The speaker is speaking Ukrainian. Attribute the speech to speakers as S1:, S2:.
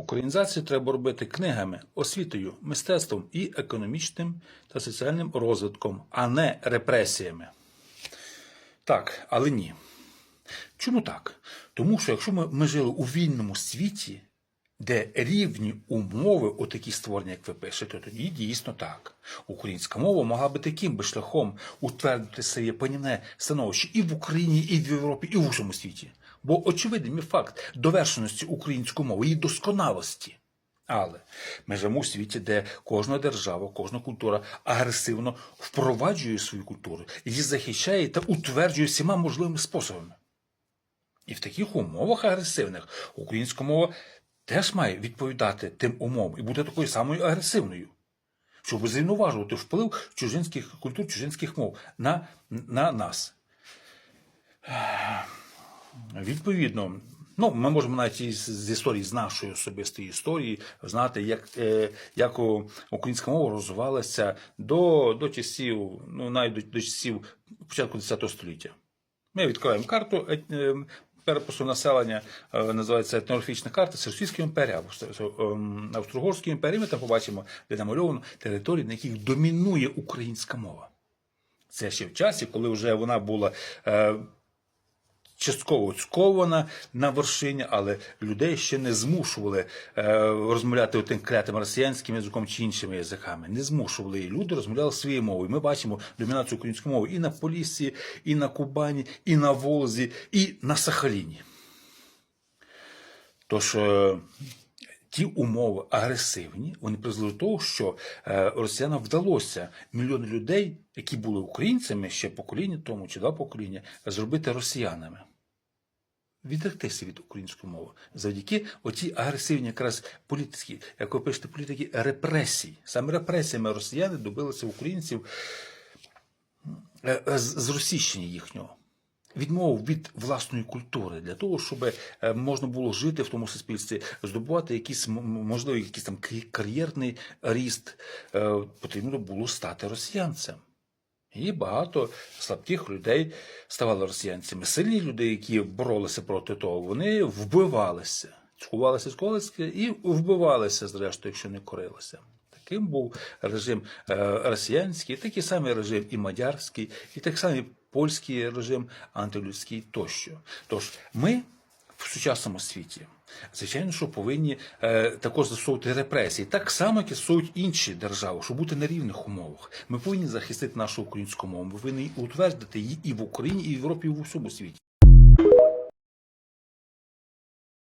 S1: Українізацію треба робити книгами, освітою, мистецтвом і економічним та соціальним розвитком, а не репресіями. Так, але ні. Чому так? Тому що якщо ми, ми жили у вільному світі, де рівні умови, отакі створені, як ви пишете, тоді дійсно так. Українська мова могла би таким би шляхом утвердити своє панівне становище і в Україні, і в Європі, і в усьому світі. Бо очевидний факт довершеності української мови, її досконалості. Але ми живемо у світі, де кожна держава, кожна культура агресивно впроваджує свою культуру, її захищає та утверджує всіма можливими способами. І в таких умовах агресивних українська мова теж має відповідати тим умовам і бути такою самою агресивною, щоб зрівноважувати вплив чужинських культур, чужинських мов на, на нас. Відповідно, ну, ми можемо навіть з історії, з нашої особистої історії, знати, як, е, як українська мова розвивалася до, до часів, ну, навіть до, до часів початку ХХ століття. Ми відкриваємо карту е, е, перепису населення, називається етнографічна карта, це Російська імперія, або ем, Австро-Угорська імперія, ми там побачимо, де намальовано території, на яких домінує українська мова. Це ще в часі, коли вже вона була частково скована на вершині, але людей ще не змушували е, розмовляти тим клятим росіянським язиком чи іншими язиками. Не змушували. І люди розмовляли своєю мовою. Ми бачимо домінацію української мови і на Поліссі, і на Кубані, і на Волзі, і на Сахаліні. Тож е, ті умови агресивні, вони призвели до того, що е, росіянам вдалося мільйони людей, які були українцями ще покоління тому чи два покоління, зробити росіянами. Відректися від української мови завдяки отій агресивній якраз політиці, як ви пишете, політики репресій. Саме репресіями росіяни добилися українців е, е, з- їхнього. Відмову від власної культури для того, щоб е, можна було жити в тому суспільстві, здобувати м- можливо, якийсь там кар'єрний ріст, потрібно було стати росіянцем. І багато слабких людей ставали росіянцями. Сильні люди, які боролися проти того, вони вбивалися, цькувалися, з цькувалися і вбивалися, зрештою, якщо не корилися. Таким був режим е, росіянський, такий самий режим і мадярський, і так самий польський режим антилюдський тощо. Тож ми в сучасному світі, звичайно, що повинні е, також застосовувати репресії, так само, як і застосовують інші держави, щоб бути на рівних умовах. Ми повинні захистити нашу українську мову. Ми повинні утвердити її і в Україні, і в Європі, і в усьому світі.